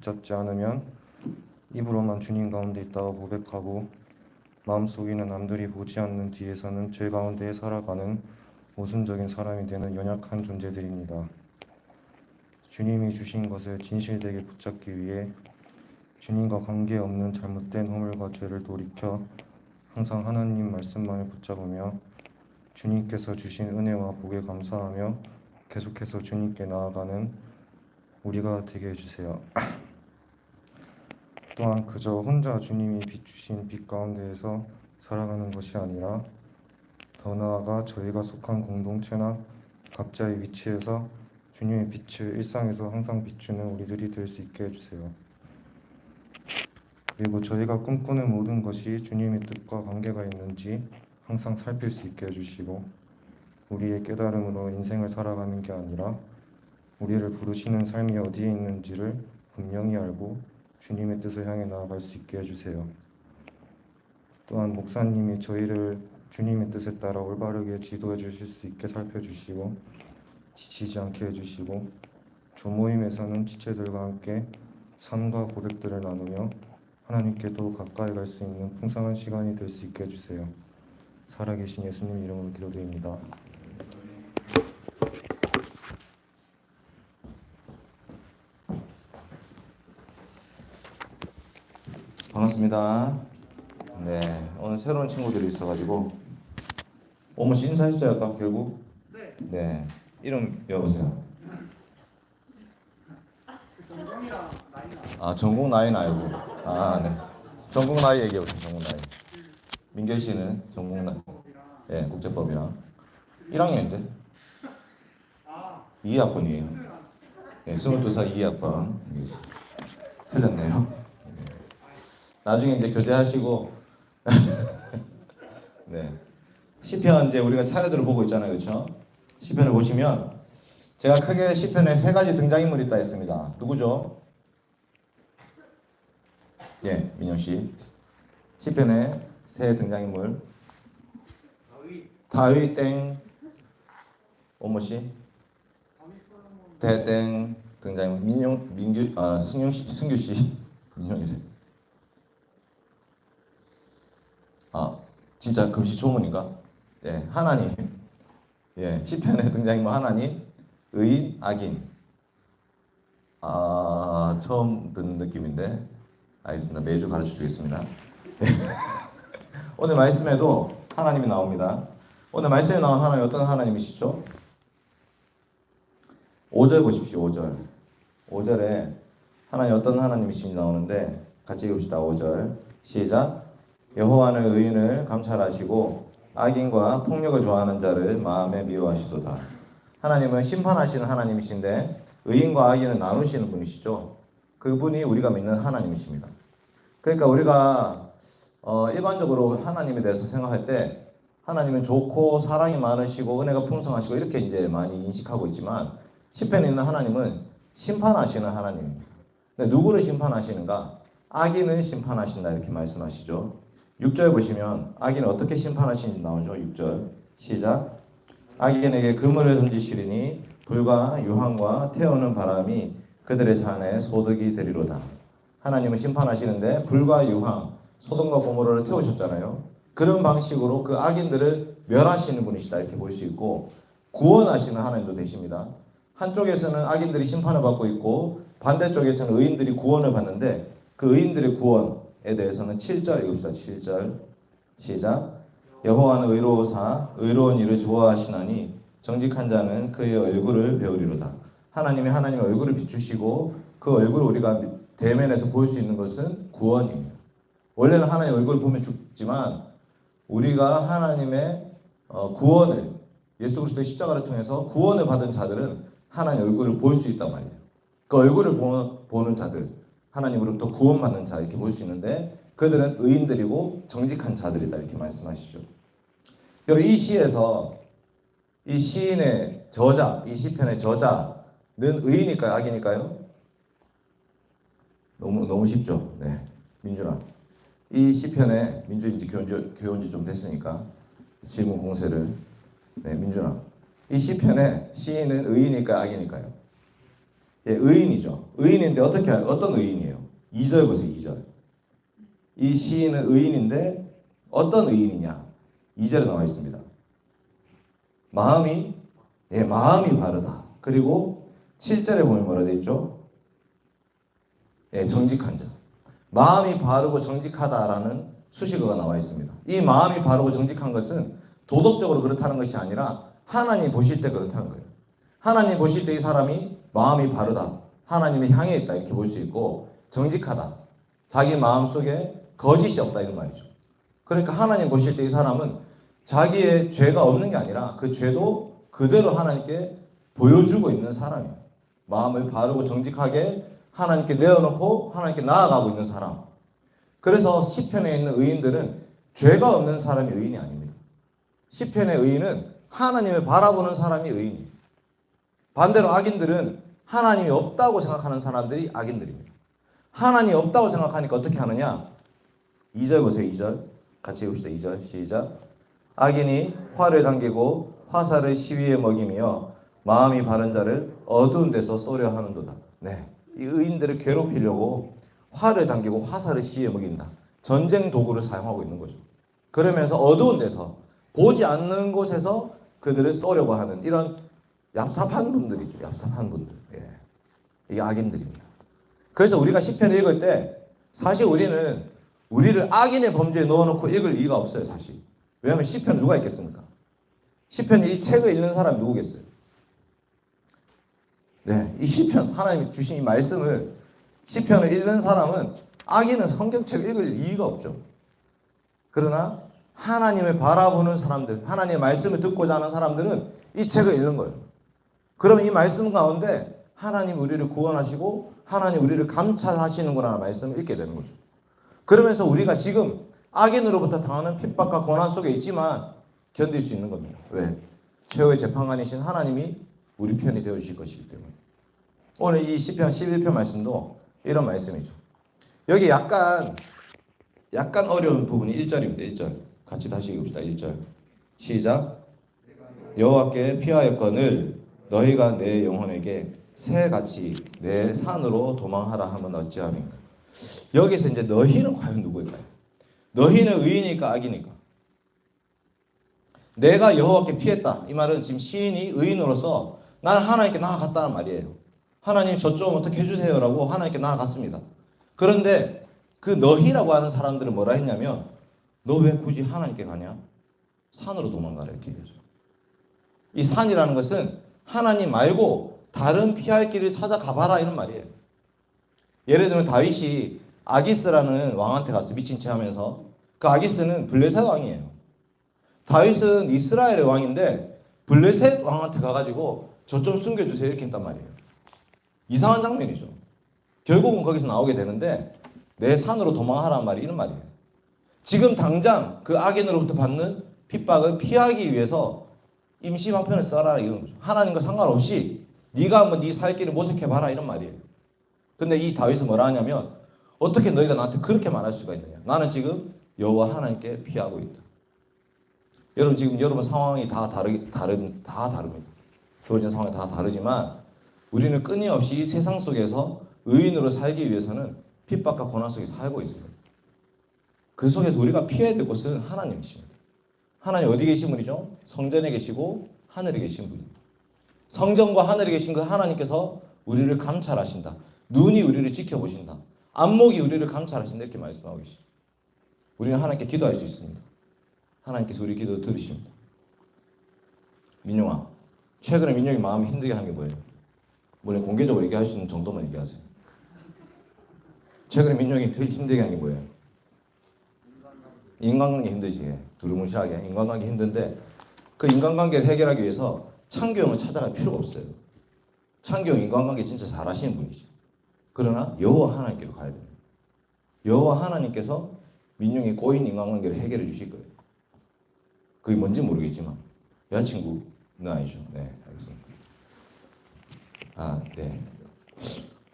붙잡지 않으면 입으로만 주님 가운데 있다고 고백하고 마음속에는 남들이 보지 않는 뒤에서는 죄 가운데 살아가는 모순적인 사람이 되는 연약한 존재들입니다. 주님이 주신 것을 진실되게 붙잡기 위해 주님과 관계없는 잘못된 허물과 죄를 돌이켜 항상 하나님 말씀만을 붙잡으며 주님께서 주신 은혜와 복에 감사하며 계속해서 주님께 나아가는 우리가 되게 해주세요. 또한 그저 혼자 주님이 비추신 빛 가운데에서 살아가는 것이 아니라 더 나아가 저희가 속한 공동체나 각자의 위치에서 주님의 빛을 일상에서 항상 비추는 우리들이 될 수 있게 해주세요. 그리고 저희가 꿈꾸는 모든 것이 주님의 뜻과 관계가 있는지 항상 살필 수 있게 해주시고 우리의 깨달음으로 인생을 살아가는 게 아니라 우리를 부르시는 삶이 어디에 있는지를 분명히 알고 주님의 뜻을 향해 나아갈 수 있게 해주세요. 또한 목사님이 저희를 주님의 뜻에 따라 올바르게 지도해 주실 수 있게 살펴주시고 지치지 않게 해주시고 조모임에서는 지체들과 함께 삶과 고백들을 나누며 하나님께 더 가까이 갈 수 있는 풍성한 시간이 될 수 있게 해주세요. 살아계신 예수님 이름으로 기도드립니다. 반갑습니다. 네, 오늘 새로운 친구들이 있어가지고 오모 씨 인사했어요, 아까 결국? 네. 네, 이름 여보세요. 전공이랑 나이나 아, 전국 나이는 알고. 아, 네. 전국 나이 얘기해 보세요, 전국 나이. 민결 씨는 전국 나이. 네, 국제법이랑 1학년인데 아 2학번이에요. 네, 22살 2학번. 틀렸네요. 네. 나중에 이제 교제하시고 네. 시편 이제 우리가 차례대로 보고 있잖아요. 그렇죠? 시편을 보시면 제가 크게 시편에 세 가지 등장인물이 있다 했습니다. 누구죠? 예, 민영 씨. 시편에 세 등장인물. 다윗 땡 오모 씨. 대땡 등장인물 민영 민규 아 승용 씨 승규 씨 민영이세요. 아 진짜 금시초문인가? 예 하나님 예 시편에 등장인물 하나님 의인 악인 아 처음 듣는 느낌인데 알겠습니다 매주 가르쳐 주겠습니다. 예. 오늘 말씀에도 하나님이 나옵니다. 오늘 말씀에 나온 하나님 어떤 하나님이시죠? 5절 보십시오. 5절. 5절에 하나님 어떤 하나님이신지 나오는데 같이 읽읍시다. 5절. 시작. 여호와는 의인을 감찰하시고 악인과 폭력을 좋아하는 자를 마음에 미워하시도다. 하나님은 심판하시는 하나님이신데 의인과 악인을 나누시는 분이시죠. 그분이 우리가 믿는 하나님이십니다. 그러니까 우리가 어, 일반적으로 하나님에 대해서 생각할 때 하나님은 좋고 사랑이 많으시고 은혜가 풍성하시고 이렇게 이제 많이 인식하고 있지만 시편에 있는 하나님은 심판하시는 하나님입니다. 누구를 심판하시는가? 악인을 심판하신다 이렇게 말씀하시죠. 6절 보시면 악인을 어떻게 심판하시는지 나오죠. 6절 시작. 악인에게 그물을 던지시리니 불과 유황과 태우는 바람이 그들의 잔에 소득이 되리로다. 하나님은 심판하시는데 불과 유황, 소돔과 고모라를 태우셨잖아요. 그런 방식으로 그 악인들을 멸하시는 분이시다 이렇게 볼 수 있고 구원하시는 하나님도 되십니다. 한쪽에서는 악인들이 심판을 받고 있고 반대쪽에서는 의인들이 구원을 받는데 그 의인들의 구원에 대해서는 7절 읽읍시다. 7절 시작 여호와는 의로우사 의로운 일을 좋아하시나니 정직한 자는 그의 얼굴을 배우리로다. 하나님이 하나님의 얼굴을 비추시고 그 얼굴을 우리가 대면에서 볼 수 있는 것은 구원입니다. 원래는 하나님의 얼굴을 보면 죽지만 우리가 하나님의 어, 구원을 예수 그리스도의 십자가를 통해서 구원을 받은 자들은 하나님 얼굴을 볼 수 있단 말이에요. 그 얼굴을 보- 보는 자들, 하나님으로부터 구원받는 자 이렇게 볼 수 있는데 그들은 의인들이고 정직한 자들이다 이렇게 말씀하시죠. 여러분 이 시에서 이 시인의 저자, 이 시편의 저자는 의인일까요, 악인일까요? 너무 너무 쉽죠. 네, 민준아. 이 시편에 민주 이제 교원지, 교원지 좀 됐으니까 질문 공세를 네 민준아 이 시편에 시인은 의인일까요 악인일까요? 예, 의인이죠. 의인인데 어떻게 어떤 의인이에요? 2절 보세요. 2절. 이 시인은 의인인데 어떤 의인이냐? 2절에 나와 있습니다. 마음이 예, 마음이 바르다. 그리고 7절에 보면 뭐라 돼 있죠? 예, 정직한 자. 마음이 바르고 정직하다라는 수식어가 나와 있습니다. 이 마음이 바르고 정직한 것은 도덕적으로 그렇다는 것이 아니라 하나님 보실 때 그렇다는 거예요. 하나님 보실 때 이 사람이 마음이 바르다. 하나님을 향해 있다. 이렇게 볼 수 있고 정직하다. 자기 마음 속에 거짓이 없다 이런 말이죠. 그러니까 하나님 보실 때 이 사람은 자기의 죄가 없는 게 아니라 그 죄도 그대로 하나님께 보여주고 있는 사람이에요. 마음을 바르고 정직하게 하나님께 내어놓고 하나님께 나아가고 있는 사람. 그래서 시편에 있는 의인들은 죄가 없는 사람이 의인이 아닙니다. 시편의 의인은 하나님을 바라보는 사람이 의인이에요. 반대로 악인들은 하나님이 없다고 생각하는 사람들이 악인들입니다. 하나님이 없다고 생각하니까 어떻게 하느냐? 2절 보세요. 2절. 같이 읽읍시다. 2절. 시작. 악인이 화를 당기고 화살을 시위에 먹이며 마음이 바른 자를 어두운 데서 쏘려 하는도다. 네. 이 의인들을 괴롭히려고 화를 당기고 화살을 시위에 먹인다. 전쟁 도구를 사용하고 있는 거죠. 그러면서 어두운 데서 보지 않는 곳에서 그들을 쏘려고 하는 이런 얍삽한 분들이죠. 얍삽한 분들. 예. 이게 악인들입니다. 그래서 우리가 시편을 읽을 때 사실 우리는 우리를 악인의 범죄에 넣어놓고 읽을 이유가 없어요. 사실. 왜냐하면 시편 누가 읽겠습니까? 시편 이 책을 읽는 사람이 누구겠어요? 네, 이 시편 하나님이 주신 이 말씀을 시편을 읽는 사람은 악인은 성경책 읽을 이유가 없죠. 그러나 하나님을 바라보는 사람들, 하나님의 말씀을 듣고자 하는 사람들은 이 책을 읽는 거예요. 그러면 이 말씀 가운데 하나님 우리를 구원하시고 하나님 우리를 감찰하시는구나 말씀을 읽게 되는 거죠. 그러면서 우리가 지금 악인으로부터 당하는 핍박과 고난 속에 있지만 견딜 수 있는 겁니다. 왜? 최후의 재판관이신 하나님이 우리 편이 되어 주실 것이기 때문에. 오늘 이 시편 11편 말씀도 이런 말씀이죠. 여기 약간 약간 어려운 부분이 1절입니다. 1절. 같이 다시 읽읍시다. 1절. 시작. 여호와께 피하였거늘 너희가 내 영혼에게 새같이 내 산으로 도망하라 하면 어찌함인가. 여기서 이제 너희는 과연 누구일까요? 너희는 의인이니까 악이니까. 내가 여호와께 피했다. 이 말은 지금 시인이 의인으로서 나는 하나님께 나아갔다는 말이에요. 하나님 저 좀 어떻게 해주세요라고 하나님께 나아갔습니다. 그런데 그 너희라고 하는 사람들은 뭐라 했냐면 너 왜 굳이 하나님께 가냐? 산으로 도망가라 이렇게 얘기하죠. 이 산이라는 것은 하나님 말고 다른 피할 길을 찾아가 봐라 이런 말이에요. 예를 들면 다윗이 아기스라는 왕한테 갔어 미친 체 하면서 그 아기스는 블레셋 왕이에요. 다윗은 이스라엘의 왕인데 블레셋 왕한테 가가지고 저 좀 숨겨주세요 이렇게 했단 말이에요. 이상한 장면이죠. 결국은 거기서 나오게 되는데 내 산으로 도망하라는 말이 이런 말이에요. 지금 당장 그 악인으로부터 받는 핍박을 피하기 위해서 임시 방편을 써라 이런 거죠. 하나님과 상관없이 네가 한번 네 살 길을 모색해 봐라 이런 말이에요. 근데 이 다윗은 뭐라 하냐면 어떻게 너희가 나한테 그렇게 말할 수가 있느냐? 나는 지금 여호와 하나님께 피하고 있다. 여러분 지금 여러분 상황이 다 다르 다른 다 다릅니다. 주어진 상황이 다 다르지만 우리는 끊임없이 이 세상 속에서 의인으로 살기 위해서는 핍박과 고난 속에 살고 있습니다. 그 속에서 우리가 피해야 될 곳은 하나님이십니다. 하나님 어디 계신 분이죠? 성전에 계시고 하늘에 계신 분입니다. 성전과 하늘에 계신 그 하나님께서 우리를 감찰하신다. 눈이 우리를 지켜보신다. 안목이 우리를 감찰하신다. 이렇게 말씀하고 계십니다. 우리는 하나님께 기도할 수 있습니다. 하나님께서 우리 기도 들으십니다. 민용아, 최근에 민용이 마음이 힘들게 하는 게 뭐예요? 물론 공개적으로 얘기할 수 있는 정도만 얘기하세요. 최근에 민용이 더 힘들게 하는 게 뭐예요? 인간관계 힘들지. 예. 두루뭉실하게 인간관계 힘든데 그 인간관계를 해결하기 위해서 창규 형을 찾아갈 필요가 없어요. 창규 형 인간관계 진짜 잘하시는 분이지. 그러나 여호와 하나님께로 가야 됩니다. 여호와 하나님께서 민용이 꼬인 인간관계를 해결해 주실 거예요. 그게 뭔지 모르겠지만 여자친구는 아니죠. 네, 알겠습니다. 아, 네.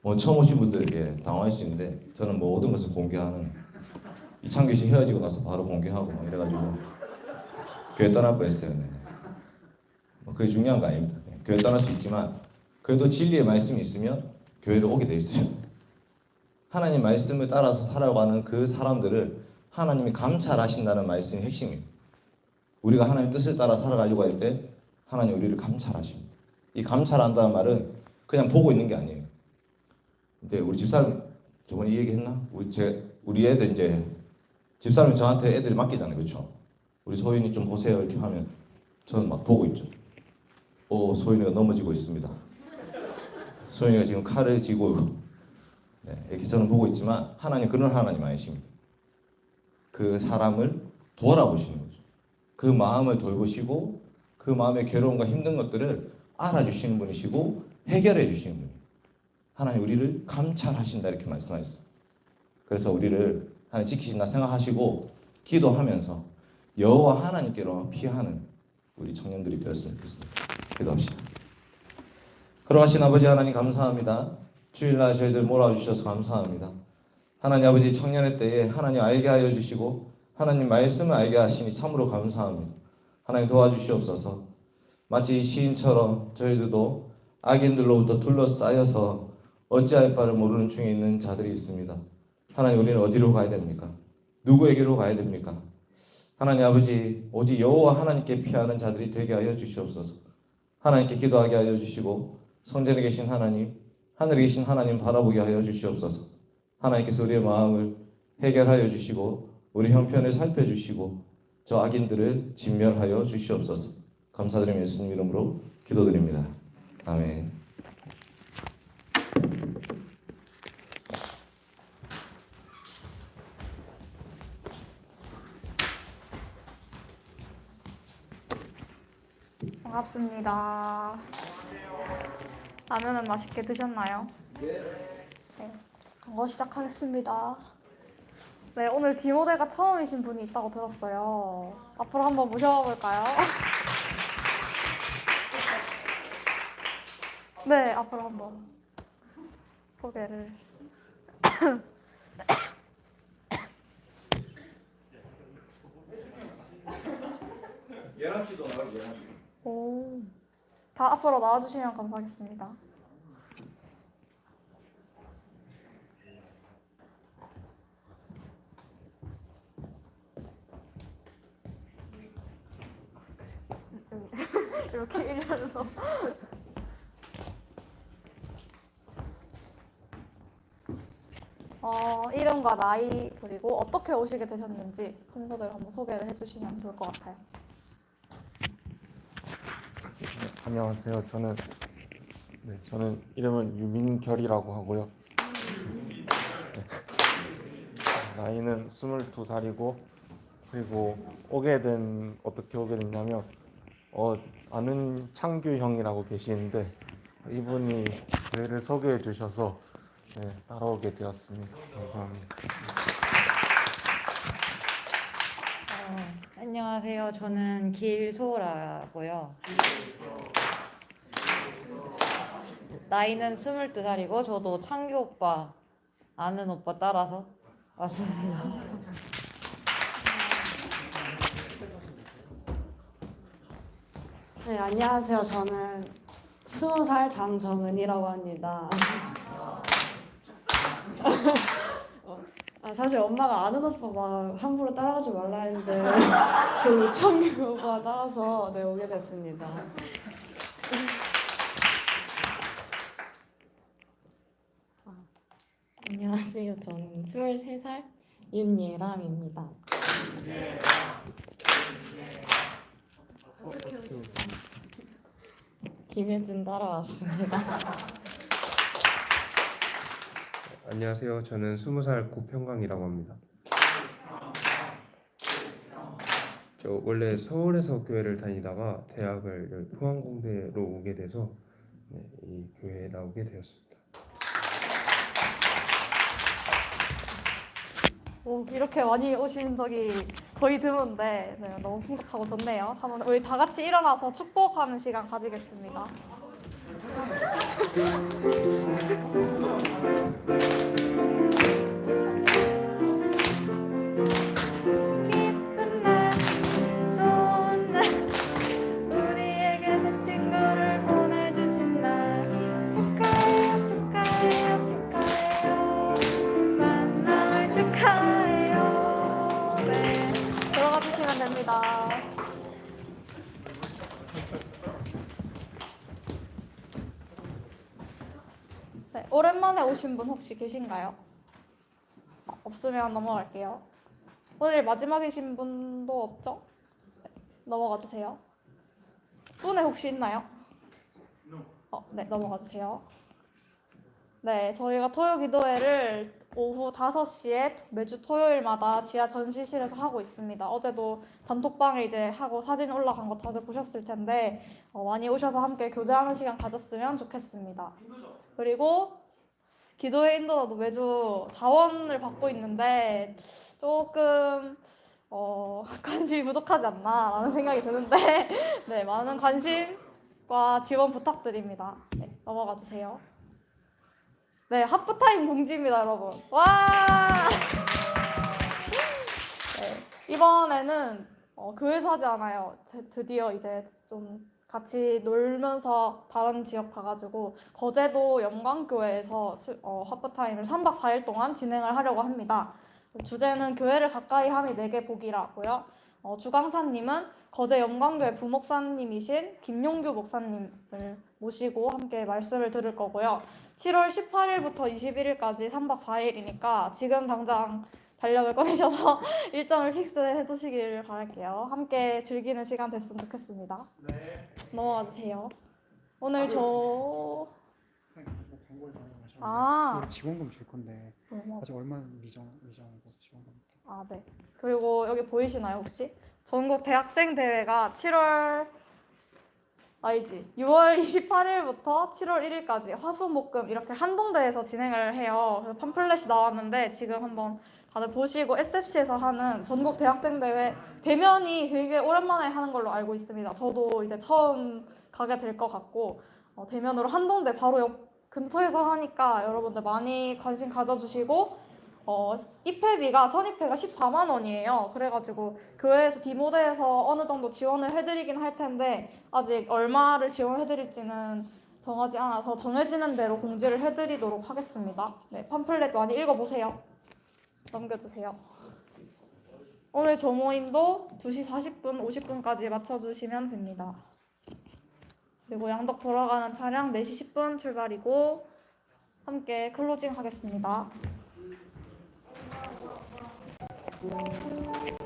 뭐 처음 오신 분들 예, 당황할 수 있는데 저는 뭐 모든 것을 공개하는 이창규 씨 헤어지고 나서 바로 공개하고 막 이래가지고 교회 떠날 뻔했어요. 네. 뭐 그게 중요한 거 아닙니다. 네, 교회 떠날 수 있지만 그래도 진리의 말씀이 있으면 교회를 오게 돼 있어요. 하나님 말씀을 따라서 살아가는 그 사람들을 하나님이 감찰하신다는 말씀이 핵심이에요. 우리가 하나님 뜻을 따라 살아가려고 할 때 하나님 우리를 감찰하십니다. 이 감찰한다는 말은 그냥 보고 있는 게 아니에요. 이제 우리 집사람 저번에 이 얘기 했나? 우리 제 우리 애들 이제 집사람이 저한테 애들이 맡기잖아요, 그렇죠? 우리 소윤이 좀 보세요 이렇게 하면 저는 막 보고 있죠. 오 소윤이가 넘어지고 있습니다. 소윤이가 지금 칼을 쥐고 네, 이렇게 저는 보고 있지만 하나님 그런 하나님 아니십니다. 그 사람을 돌아보시는 거죠. 그 마음을 돌보시고 그 마음의 괴로움과 힘든 것들을 알아주시는 분이시고 해결해 주시는 분이에요. 하나님 우리를 감찰하신다 이렇게 말씀하셨어요. 그래서 우리를 하나님 지키신다 생각하시고 기도하면서 여호와 하나님께로 피하는 우리 청년들이 되었으면 좋겠습니다. 기도합시다. 걸어가신 아버지 하나님 감사합니다. 주일날 저희들 몰아주셔서 감사합니다. 하나님 아버지 청년의 때에 하나님 알게 하여 주시고 하나님 말씀을 알게 하시니 참으로 감사합니다. 하나님 도와주시옵소서. 마치 이 시인처럼 저희들도 악인들로부터 둘러싸여서 어찌할 바를 모르는 중에 있는 자들이 있습니다. 하나님 우리는 어디로 가야 됩니까? 누구에게로 가야 됩니까? 하나님 아버지 오직 여호와 하나님께 피하는 자들이 되게 하여 주시옵소서. 하나님께 기도하게 하여 주시고 성전에 계신 하나님, 하늘에 계신 하나님 바라보게 하여 주시옵소서. 하나님께서 우리의 마음을 해결하여 주시고 우리 형편을 살펴주시고 저 악인들을 진멸하여 주시옵소서. 감사드리며 예수님 이름으로 기도드립니다. 아멘. 반갑습니다. 라면은 맛있게 드셨나요? 네. 광고 시작하겠습니다. 네, 오늘 디모델가 처음이신 분이 있다고 들었어요. 앞으로 한번 모셔볼까요? 네, 앞으로 한번 소개를. 예람 씨도 나와요. 예람 씨. 오. 다 앞으로 나와주시면 감사하겠습니다. 이렇게 일렬로. 어, 이름과 나이 그리고 어떻게 오시게 되셨는지 순서대로 한번 소개를 해주시면 좋을 것 같아요. 안녕하세요. 저는 네, 저는 이름은 유민결이라고 하고요. 네. 나이는 22살이고 그리고 오게 된 어떻게 오게 됐냐면 어, 아는 창규 형이라고 계시는데 이분이 교회를 소개해 주셔서 네, 따라오게 되었습니다. 감사합니다. 어, 안녕하세요. 저는 길소라고요. 나이는 22살이고 저도 창규 오빠 아는 오빠 따라서 왔습니다. 네, 안녕하세요. 저는 스무 살 장정은이라고 합니다. 어, 아, 사실 엄마가 아는 오빠 막 함부로 따라가지 말라 했는데 저 창규 오빠 따라서 네, 오게 됐습니다. 안녕하세요. 저는 23살 윤예람입니다. 김혜준 따라왔습니다. 안녕하세요. 저는 20살 고평강이라고 합니다. 저 원래 서울에서 교회를 다니다가 대학을 포항공대로 오게 돼서 네, 이 교회에 나오게 되었습니다. 오, 이렇게 많이 오신 적이 거의 드문데 네, 너무 풍족하고 좋네요. 한번 우리 다 같이 일어나서 축복하는 시간 가지겠습니다. 감사합니다. 네, 오랜만에 오신 분 혹시 계신가요? 어, 없으면 넘어갈게요. 오늘 마지막이신 분도 없죠? 네, 넘어가 주세요. 분에 혹시 있나요? 어, 네, 넘어가 주세요. 네, 저희가 토요 기도회를 오후 5시에 매주 토요일마다 지하 전시실에서 하고 있습니다. 어제도 단톡방에 이제 하고 사진 올라간 거 다들 보셨을 텐데 어, 많이 오셔서 함께 교제하는 시간 가졌으면 좋겠습니다. 그리고 기도회 인도도 매주 자원을 받고 있는데 조금 어, 관심이 부족하지 않나라는 생각이 드는데 네, 많은 관심과 지원 부탁드립니다. 네, 넘어가 주세요. 네, 하프타임 공지입니다, 여러분. 와! 네, 이번에는 어, 교회에서 하지 않아요. 드- 드디어 이제 좀 같이 놀면서 다른 지역 가가지고 거제도 영광교회에서 수- 어, 하프타임을 3박 4일 동안 진행을 하려고 합니다. 주제는 교회를 가까이 함이 내게 복이라고요. 어, 주강사님은 거제 영광교회 부목사님이신 김용규 목사님을 모시고 함께 말씀을 들을 거고요. 7월 18일부터 21일까지 3박 4일이니까 지금 당장 달력을 꺼내셔서 일정을 픽스해 두시길 바랄게요. 함께 즐기는 시간 됐으면 좋겠습니다. 네. 넘어가 주세요. 오늘 저 하셨는데 아, 지원금 줄 건데. 아직 얼마 미정 미정이고 지원금. 아, 네. 그리고 여기 보이시나요, 혹시? 전국 대학생 대회가 7월 아니지. 6월 28일부터 7월 1일까지 화수목금 이렇게 한동대에서 진행을 해요. 그래서 팜플렛이 나왔는데 지금 한번 다들 보시고 SFC에서 하는 전국 대학생 대회 대면이 되게 오랜만에 하는 걸로 알고 있습니다. 저도 이제 처음 가게 될 것 같고 어, 대면으로 한동대 바로 옆 근처에서 하니까 여러분들 많이 관심 가져주시고 어, 입회비가 선입회가 14만 원이에요. 그래가지고 교회에서 디모데에서 어느 정도 지원을 해드리긴 할 텐데 아직 얼마를 지원해드릴지는 정하지 않아서 정해지는 대로 공지를 해드리도록 하겠습니다. 네, 팜플렛 많이 읽어보세요. 넘겨주세요. 오늘 조모임도 2시 40분, 50분까지 맞춰주시면 됩니다. 그리고 양덕 돌아가는 차량 4시 10분 출발이고 함께 클로징 하겠습니다. 같고.